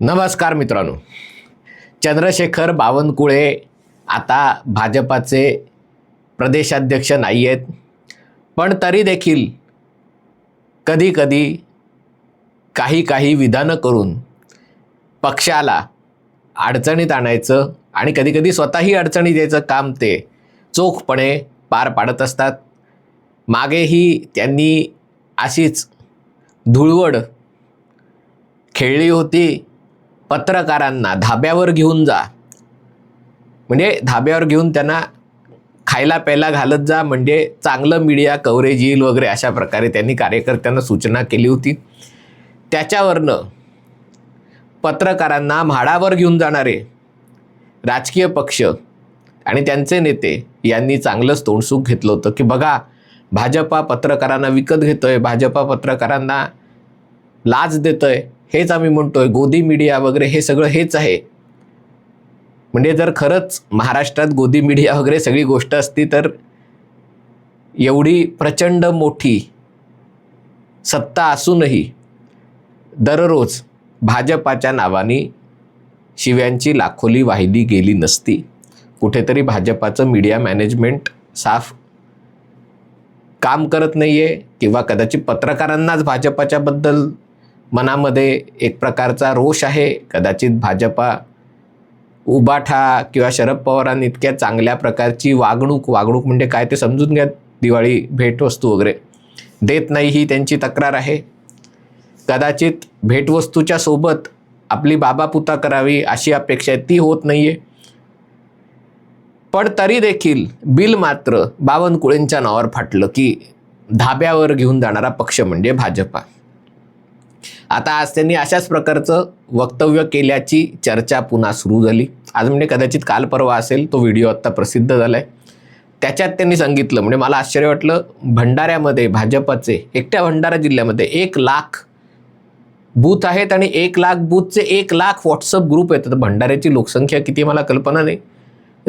नमस्कार मित्रांनो. चंद्रशेखर बावनकुळे आता भाजपाचे प्रदेशाध्यक्ष नाही आहेत पण तरी देखील कधीकधी काही काही विधानं करून पक्षाला अडचणीत आणायचं आणि कधीकधी स्वतःही अडचणीत यायचं काम ते चोखपणे पार पाडत असतात. मागेही त्यांनी अशीच धुळवड खेळली होती. पत्रकारांना धाब्यावर घेऊन जा. म्हणजे धाब्यावर घेऊन त्यांना खायला प्यायला घालत जा. म्हणजे चांगलं मीडिया कव्हरेज येईल वगैरे अशा प्रकारे त्यांनी कार्यकर्त्यांना सूचना केली होती. त्याच्यावरनं पत्रकारांना म्हाडावर घेऊन जाणारे राजकीय पक्ष आणि त्यांचे नेते यांनी चांगलंच तोंडसूक घेतलं होतं की बघा भाजपा पत्रकारांना विकत घेतोय भाजपा पत्रकारांना लाच देतोय हेच आम्ही म्हणतोय गोदी मीडिया वगैरे हे सगळं हेच आहे. म्हणजे जर खरंच महाराष्ट्रात गोदी मीडिया वगैरे सगळी गोष्ट असती तर एवढी प्रचंड मोठी सत्ता असूनही दररोज भाजपाच्या नावाने शिव्यांची लाखोली वाहिली गेली नसती. कुठेतरी भाजपाचं मीडिया मॅनेजमेंट साफ काम करत नाही आहे किंवा कदाचित पत्रकारांनाच भाजपाच्याबद्दल मनामध्ये एक प्रकारचा रोष आहे. कदाचित भाजपा उबाठा किंवा शरद पवारांनी इतक्या चांगल्या प्रकारची वागणूक वागणूक म्हणजे काय ते समजून घ्या. दिवाळी भेटवस्तू वगैरे देत नाही ही त्यांची तक्रार आहे. कदाचित भेटवस्तूच्या सोबत आपली बाबापुता करावी अशी अपेक्षा आहे. ती होत नाही आहे पण तरी देखील बिल मात्र बावनकुळेंच्या नावावर फाटलं की धाब्यावर घेऊन जाणारा पक्ष म्हणजे भाजपा. आता आज त्यांनी अशाच प्रकारचं वक्तव्य केल्याची चर्चा पुन्हा सुरू झाली. आज म्हणजे कदाचित काल परवा असेल तो व्हिडिओ आत्ता प्रसिद्ध झाला आहे त्याच्यात त्यांनी सांगितलं म्हणजे मला आश्चर्य वाटलं भंडाऱ्यामध्ये भाजपाचे एकट्या भंडारा जिल्ह्यामध्ये एक लाख बूथ आहेत आणि एक लाख बूथचे एक लाख व्हॉट्सअप ग्रुप आहेत तर भंडाऱ्याची लोकसंख्या किती मला कल्पना नाही.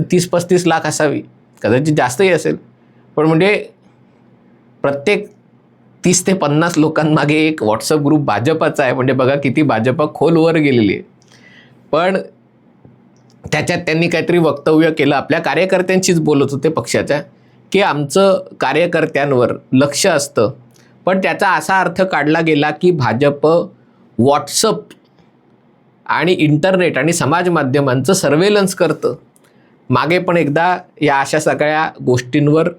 तीस पस्तीस लाख असावी. कदाचित जास्तही असेल. पण म्हणजे प्रत्येक तीस ते पन्नास लोकांमागे एक व्हॉट्सअप ग्रुप भाजपाचा आहे. म्हणजे बघा किती भाजपा खोलवर गेलेली आहे. पण त्याच्यात त्यांनी काहीतरी वक्तव्य केलं. आपल्या कार्यकर्त्यांशीच बोलत होते पक्षाच्या की आमचं कार्यकर्त्यांवर लक्ष असतं. पण त्याचा असा अर्थ काढला गेला की भाजप व्हॉट्सअप आणि इंटरनेट आणि समाज माध्यमांचं सर्वेलन्स करतं. मागे पण एकदा या अशा सगळ्या गोष्टींवर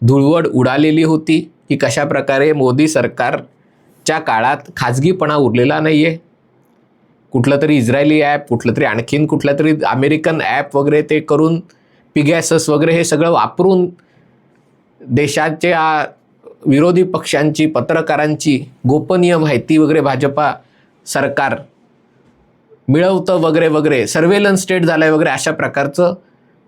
धुळवड उडालेली होती की कशा प्रकारे मोदी सरकारच्या काळात खाजगीपणा उरलेला नाही आहे कुठलं तरी इस्रायली ॲप कुठलं तरी आणखीन कुठलं तरी अमेरिकन ॲप वगैरे ते करून पिगॅसस वगैरे हे सगळं वापरून देशाच्या विरोधी पक्षांची पत्रकारांची गोपनीय माहिती वगैरे भाजपा सरकार मिळवतं वगैरे वगैरे. सर्वेलन्स स्टेट झालं आहे वगैरे अशा प्रकारचं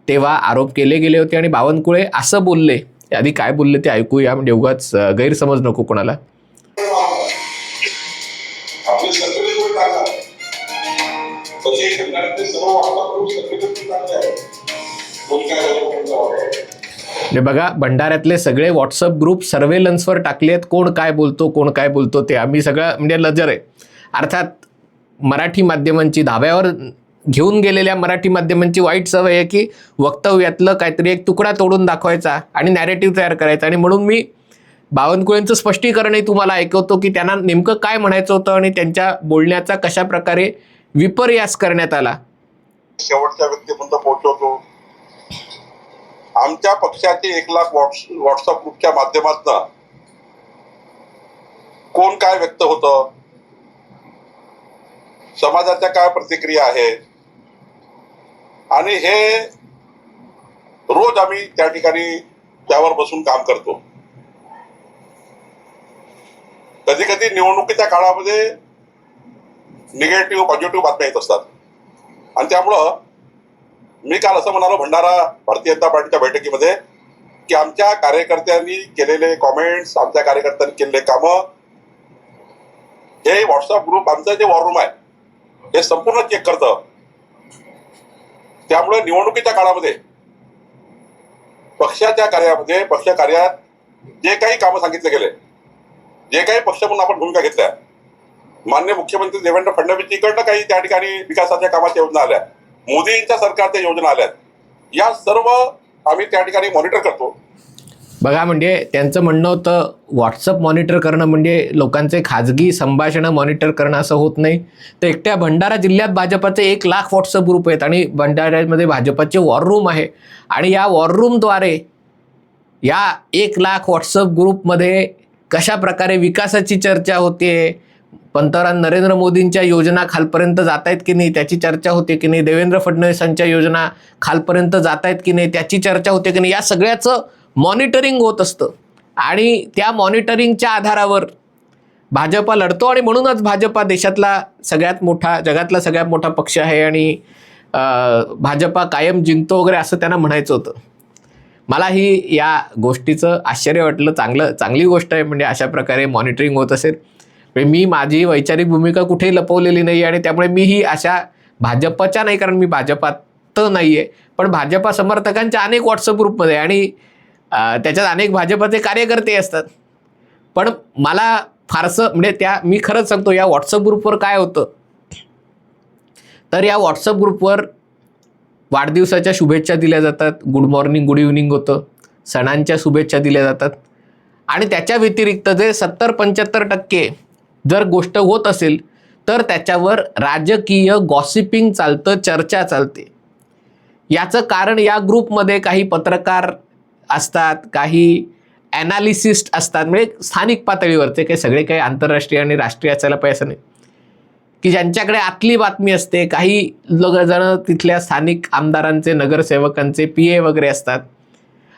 तेव्हा आरोप केले गेले होते. आणि बावनकुळे असं बोलले. आधी काय बोलले ते ऐकूया. म्हणजे उगाच गैरसमज नको कोणाला. म्हणजे बघा भंडाऱ्यातले सगळे व्हॉट्सअप ग्रुप सर्वेलन्सवर टाकले आहेत कोण काय बोलतो कोण काय बोलतो ते आम्ही सगळं म्हणजे नजर आहे. अर्थात मराठी माध्यमांची धाब्यावर घेऊन गेलेल्या मराठी माध्यमांची वाईट सवय आहे की वक्तव्यातलं काहीतरी एक तुकडा तोडून दाखवायचा आणि नॅरेटिव्ह तयार करायचा. आणि म्हणून मी बावनकुळेंचं स्पष्टीकरणही तुम्हाला ऐकवतो की त्यांना नेमकं काय म्हणायचं होतं आणि त्यांच्या बोलण्याचा कशा प्रकारे विपर्यास करण्यात आला. शेवटच्या व्यक्तीपर्यंत पोहोचवतो. आमच्या पक्षाचे एक लाख व्हॉट्सअप ग्रुपच्या माध्यमातून कोण काय व्यक्त होतं? समाजाच्या काय प्रतिक्रिया आहेत? आणि हे रोज आम्ही त्या ठिकाणी त्यावर बसून काम करतो. कधी कधी निवडणुकीच्या काळामध्ये निगेटिव्ह पॉझिटिव्ह बातम्या येत असतात. आणि त्यामुळं मी काल असं म्हणालो भंडारा भारतीय जनता पार्टीच्या बैठकीमध्ये की आमच्या कार्यकर्त्यांनी केलेले कॉमेंट्स आमच्या कार्यकर्त्यांनी केलेले कामं हे व्हॉट्सअप ग्रुप आमचं जे वॉर रूम आहे हे संपूर्ण चेक करतं. त्यामुळे निवडणुकीच्या काळामध्ये पक्षाच्या कार्यामध्ये पक्ष कार्यात जे काही कामं सांगितले गेले जे काही पक्ष म्हणून आपण भूमिका घेतल्या मान्य मुख्यमंत्री देवेंद्र फडणवीसजीकडनं काही त्या ठिकाणी विकासाच्या कामाच्या योजना आल्या मोदींच्या सरकारच्या योजना आल्या या सर्व आम्ही त्या ठिकाणी मॉनिटर करतो. बघा म्हणजे त्यांचं म्हणणं होतं व्हॉट्सअप मॉनिटर करणं म्हणजे लोकांचे खाजगी संभाषणं मॉनिटर करणं असं होत नाही. तर एकट्या भंडारा जिल्ह्यात भाजपाचे एक लाख व्हॉट्सअप ग्रुप आहेत आणि भंडाऱ्यामध्ये भाजपाचे वॉर रूम आहे. आणि या वॉर रूमद्वारे या एक लाख व्हॉट्सअप ग्रुपमध्ये कशा प्रकारे विकासाची चर्चा होते पंतप्रधान नरेंद्र मोदींच्या योजना खालपर्यंत जात आहेत की नाही त्याची चर्चा होते की नाही देवेंद्र फडणवीसांच्या योजना खालपर्यंत जात आहेत की नाही त्याची चर्चा होते की नाही या सगळ्याचं मॉनिटरिंग होत असतं. आणि त्या मॉनिटरिंगच्या आधारावर भाजपा लढतो आणि म्हणूनच भाजपा देशातला सगळ्यात मोठा जगातला सगळ्यात मोठा पक्ष आहे आणि भाजपा कायम जिंकतो वगैरे असं त्यांना म्हणायचं होतं. मला ही या गोष्टीचं आश्चर्य वाटलं. चांगलं चांगली गोष्ट आहे. म्हणजे अशा प्रकारे मॉनिटरिंग होत असेल. म्हणजे मी माझी वैचारिक भूमिका कुठेही लपवलेली नाही आणि त्यामुळे मीही अशा भाजपच्या नाही कारण मी भाजपात नाही आहे पण भाजपा समर्थकांच्या अनेक व्हॉट्सअप ग्रुपमध्ये आणि त्याच्यात अनेक भाजपाचे कार्यकर्ते असतात. पण मला फारसं म्हणजे त्या मी खरंच सांगतो या व्हॉट्सअप ग्रुपवर काय होतं? तर या व्हॉट्सअप ग्रुपवर वाढदिवसाच्या शुभेच्छा दिल्या जातात. गुड मॉर्निंग गुड इव्हनिंग होतं. सणांच्या शुभेच्छा दिल्या जातात. आणि त्याच्या व्यतिरिक्त जे सत्तर पंच्याहत्तर टक्के जर गोष्ट होत असेल तर त्याच्यावर राजकीय गॉसिपिंग चालतं चर्चा चालते. याचं कारण या ग्रुपमध्ये काही पत्रकार असतात काही ॲनालिसिस्ट असतात. म्हणजे स्थानिक पातळीवरचे काही सगळे काही आंतरराष्ट्रीय आणि राष्ट्रीय असायला पाहिजे असं नाही. की ज्यांच्याकडे आतली बातमी असते काही लोक जण तिथल्या स्थानिक आमदारांचे नगरसेवकांचे पी ए वगैरे असतात.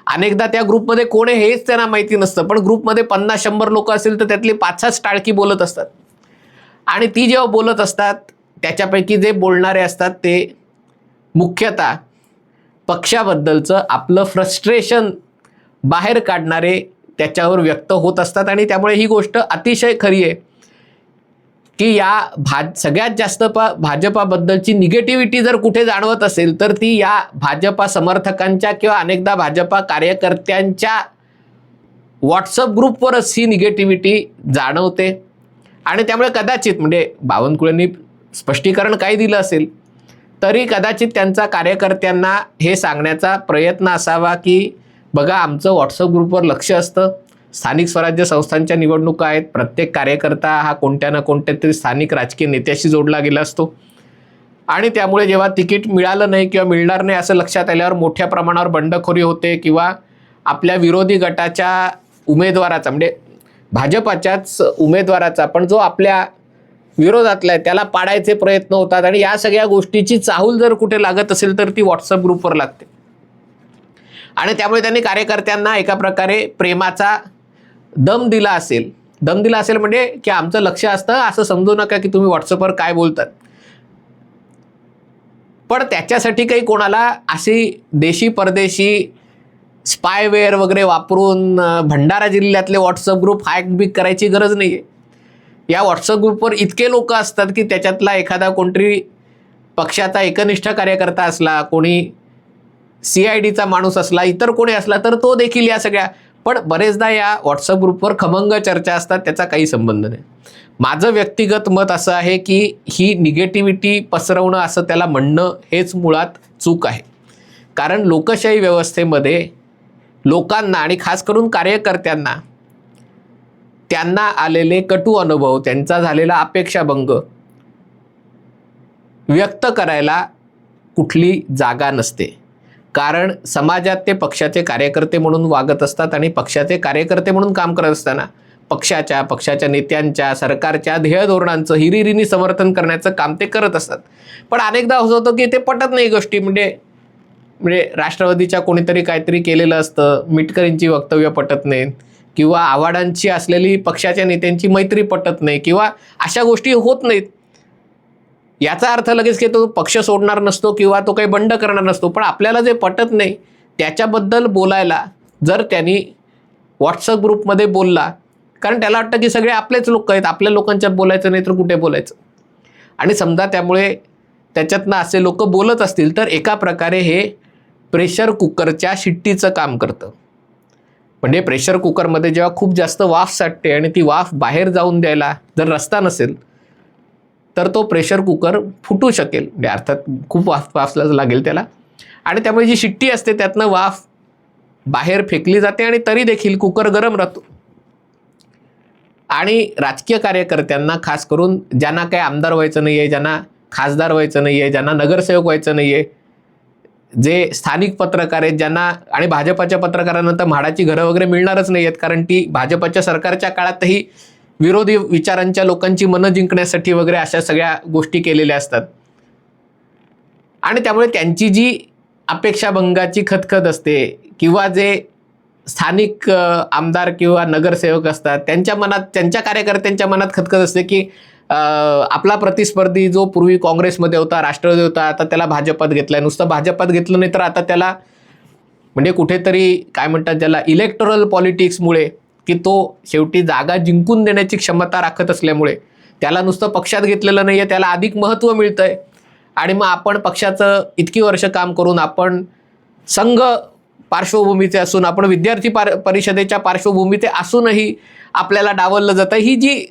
अनेकदा त्या ग्रुपमध्ये कोण आहे हेच त्यांना माहिती नसतं. पण ग्रुपमध्ये पन्नास शंभर लोक असेल तर त्यातली पाच सहाच टाळकी बोलत असतात. आणि ती जेव्हा बोलत असतात त्याच्यापैकी जे बोलणारे असतात ते मुख्यतः पक्षाबद्दलचं आपलं फ्रस्ट्रेशन बाहेर काढणारे त्याच्यावर व्यक्त होत असतात. आणि त्यामुळे ही गोष्ट अतिशय खरी आहे की या भा सगळ्यात जास्त प भाजपाबद्दलची निगेटिव्हिटी जर कुठे जाणवत असेल तर ती या भाजपा समर्थकांच्या किंवा अनेकदा भाजपा कार्यकर्त्यांच्या व्हॉट्सअप ग्रुपवरच ही निगेटिव्हिटी जाणवते. आणि त्यामुळे कदाचित म्हणजे बावनकुळेंनी स्पष्टीकरण काय दिलं असेल तरी कदाचित त्यांचा कार्यकर्त्यांना हे सांगण्याचा प्रयत्न असावा की बघा आमचं व्हॉट्सअप ग्रुपवर लक्ष असतं. स्थानिक स्वराज्य संस्थांच्या निवडणुका आहेत. प्रत्येक कार्यकर्ता हा कोणत्या ना कोणत्या तरी स्थानिक राजकीय नेत्याशी जोडला गेला असतो. आणि त्यामुळे जेव्हा तिकीट मिळालं नाही किंवा मिळणार नाही असं लक्षात आल्यावर मोठ्या प्रमाणावर बंडखोरी होते किंवा आपल्या विरोधी गटाच्या उमेदवाराचा म्हणजे भाजपाच्याच उमेदवाराचा पण जो आपल्या विरोधातला आहे त्याला पाडायचे प्रयत्न होतात आणि या सगळ्या गोष्टीची चाहूल जर कुठे लागत असेल तर ती व्हॉट्सअप ग्रुपवर लागते. आणि त्यामुळे त्यांनी कार्यकर्त्यांना एका प्रकारे प्रेमाचा दम दिला असेल. दम दिला असेल म्हणजे की आमचं लक्ष असतं असं समजू नका की तुम्ही व्हॉट्सअपवर काय बोलतात. पण त्याच्यासाठी काही कोणाला अशी देशी परदेशी स्पायवेअर वगैरे वापरून भंडारा जिल्ह्यातले व्हॉट्सअप ग्रुप हॅक बिक करायची गरज नाही आहे या व्हॉट्सअप ग्रुपवर इतके लोक असतात की त्याच्यातला एखादा कोणतरी पक्षाचा एकनिष्ठ कार्यकर्ता असला कोणी सी आय डीचा माणूस असला इतर कोणी असला तर तो देखील या सगळ्या. पण बरेचदा या व्हॉट्सअप ग्रुपवर खमंग चर्चा असतात त्याचा काही संबंध नाही. माझं व्यक्तिगत मत असं आहे की ही निगेटिव्हिटी पसरवणं असं त्याला म्हणणं हेच मुळात चूक आहे. कारण लोकशाही व्यवस्थेमध्ये लोकांना आणि खास करून कार्यकर्त्यांना त्यांना आलेले कटू अनुभव त्यांचा झालेला अपेक्षाभंग व्यक्त करायला कुठली जागा नसते. कारण समाजात ते पक्षाचे कार्यकर्ते म्हणून वागत असतात आणि पक्षाचे कार्यकर्ते म्हणून काम करत असताना पक्षाच्या पक्षाच्या नेत्यांच्या सरकारच्या ध्येय धोरणांचं हिरिरीनी समर्थन करण्याचं काम ते करत असतात. पण अनेकदा असं होतं की ते पटत नाही गोष्टी म्हणजे म्हणजे राष्ट्रवादीच्या कोणीतरी काहीतरी केलेलं असतं मिटकरींची वक्तव्य पटत नाहीत. किंवा आव्हाडांची असलेली पक्षाच्या नेत्यांची मैत्री पटत नाही किंवा अशा गोष्टी होत नाहीत. याचा अर्थ लगेच की तो पक्ष सोडणार नसतो किंवा तो काही बंड करणार नसतो पण आपल्याला जे पटत नाही त्याच्याबद्दल बोलायला जर त्यांनी व्हॉट्सअप ग्रुपमध्ये बोलला कारण त्याला वाटतं की सगळे आपलेच लोक आहेत आपल्या लोकांच्यात बोलायचं नाही तर कुठे बोलायचं? आणि समजा त्यामुळे त्याच्यातनं असे लोक बोलत असतील तर एका प्रकारे हे प्रेशर कुकरच्या शिट्टीचं काम करतं. म्हणजे प्रेशर कुकरमध्ये जेव्हा खूप जास्त वाफ साठते आणि ती वाफ बाहेर जाऊन द्यायला जर रस्ता नसेल तर तो प्रेशर कुकर फुटू शकेल. म्हणजे अर्थात खूप वाफ वाफला लागेल त्याला. आणि त्यामुळे जी शिट्टी असते त्यातनं वाफ बाहेर फेकली जाते आणि तरी देखील कुकर गरम राहतो. आणि राजकीय कार्यकर्त्यांना खास करून ज्यांना काही आमदार व्हायचं नाही आहे ज्यांना खासदार व्हायचं नाही आहे ज्यांना नगरसेवक व्हायचं नाही आहे जे स्थानिक पत्रकार आहेत ज्यांना आणि भाजपाच्या पत्रकारांना तर म्हाडाची घरं वगैरे मिळणारच नाही आहेत कारण ती भाजपाच्या सरकारच्या काळातही विरोधी विचारांच्या लोकांची मनं जिंकण्यासाठी वगैरे अशा सगळ्या गोष्टी केलेल्या असतात. आणि त्यामुळे त्यांची जी अपेक्षाभंगाची खतखत असते किंवा जे स्थानिक आमदार किंवा नगरसेवक असतात त्यांच्या मनात त्यांच्या कार्यकर्त्यांच्या मनात खतखत असते की आपला प्रतिस्पर्धी जो पूर्वी काँग्रेसमध्ये होता राष्ट्रवादी होता आता त्याला भाजपात घेतलाय. नुसतं भाजपात घेतलं नाही तर आता त्याला म्हणजे कुठेतरी काय म्हणतात ज्याला इलेक्टोरल पॉलिटिक्समुळे की तो शेवटी जागा जिंकून देण्याची क्षमता राखत असल्यामुळे त्याला नुसतं पक्षात घेतलेलं नाही आहे त्याला अधिक महत्त्व मिळतं आहे आणि मग आपण पक्षाचं इतकी वर्ष काम करून आपण संघ पार्श्वभूमीचे असून आपण विद्यार्थी पार परिषदेच्या पार्श्वभूमीचे असूनही आपल्याला डावललं जातं. ही जी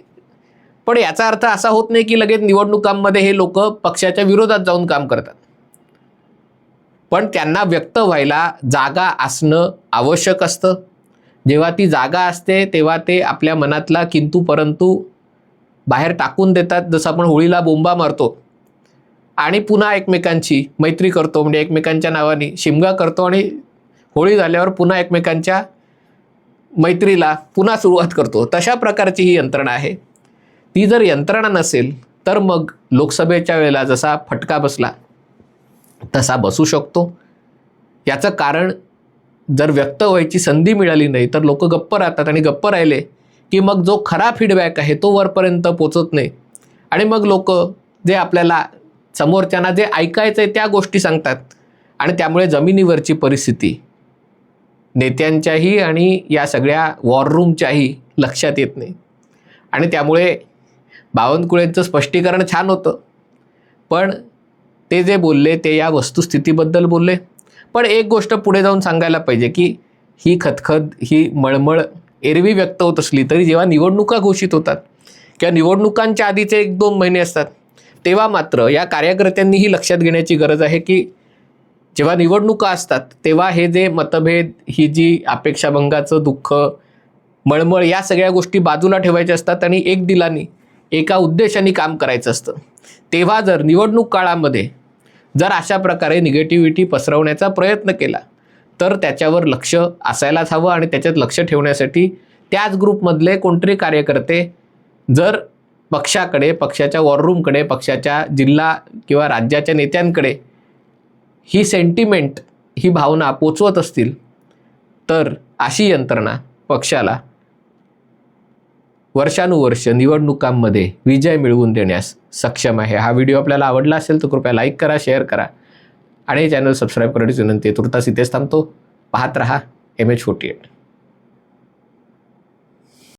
पण याचा अर्थ असा होत नाही की लगेच निवडणुकांमध्ये हे लोक पक्षाच्या विरोधात जाऊन काम करतात. पण त्यांना व्यक्त व्हायला जागा असणं आवश्यक असतं. जेव्हा ती जागा असते तेव्हा ते आपल्या मनातला किंतू परंतु बाहेर टाकून देतात जसं आपण होळीला बोंबा मारतो. आणि पुन्हा एकमेकांची मैत्री करतो म्हणजे एकमेकांच्या नावाने शिमगा करतो आणि होळी झाल्यावर पुन्हा एकमेकांच्या मैत्रीला पुन्हा सुरुवात करतो. तशा प्रकारची ही यंत्रणा आहे. ती जर यंत्रणा नसेल तर मग लोकसभेच्या वेळेला जसा फटका बसला तसा बसू शकतो. याचं कारण जर व्यक्त व्हायची संधी मिळाली नाही तर लोक गप्प राहतात आणि गप्प राहिले की मग जो खरा फीडबॅक आहे तो वरपर्यंत पोचत नाही. आणि मग लोक जे आपल्याला समोरच्यांना जे ऐकायचं आहे त्या गोष्टी सांगतात. आणि त्यामुळे जमिनीवरची परिस्थिती नेत्यांच्याही आणि या सगळ्या वॉररूमच्याही लक्षात येत नाही. आणि त्यामुळे बावनकुळेंचं स्पष्टीकरण छान होतं. पण ते जे बोलले ते या वस्तुस्थितीबद्दल बोलले. पण एक गोष्ट पुढे जाऊन सांगायला पाहिजे की ही खतखत ही मळमळ एरवी व्यक्त होत असली तरी जेव्हा निवडणुका घोषित होतात किंवा निवडणुकांच्या आधीचे एक दोन महिने असतात तेव्हा मात्र या कार्यकर्त्यांनीही लक्षात घेण्याची गरज आहे की जेव्हा निवडणुका असतात तेव्हा हे जे मतभेद ही जी अपेक्षाभंगाचं दुःख मळमळ या सगळ्या गोष्टी बाजूला ठेवायच्या असतात आणि एक दिलानी एका उद्देशाने काम करायचं असतं. तेव्हा जर निवडणूक काळामध्ये जर अशा प्रकारे निगेटिव्हिटी पसरवण्याचा प्रयत्न केला तर त्याच्यावर लक्ष असायलाच हवं आणि त्याच्यात लक्ष ठेवण्यासाठी त्याच ग्रुपमधले कोणतरी कार्यकर्ते जर पक्षाकडे पक्षाच्या वॉररूमकडे पक्षाच्या जिल्हा किंवा राज्याच्या नेत्यांकडे ही सेंटिमेंट ही भावना पोचवत असतील तर अशी यंत्रणा पक्षाला वर्षानुवर्ष निवडणुकांमध्ये विजय मिळवून देण्यास सक्षम आहे. हा व्हिडिओ आपल्याला आवडला असेल तर कृपया लाईक करा शेअर करा आणि चॅनल सबस्क्राईब करण्याची विनंती आहे. तुर्तास इथेच थांबतो. पाहत रहा. M H forty eight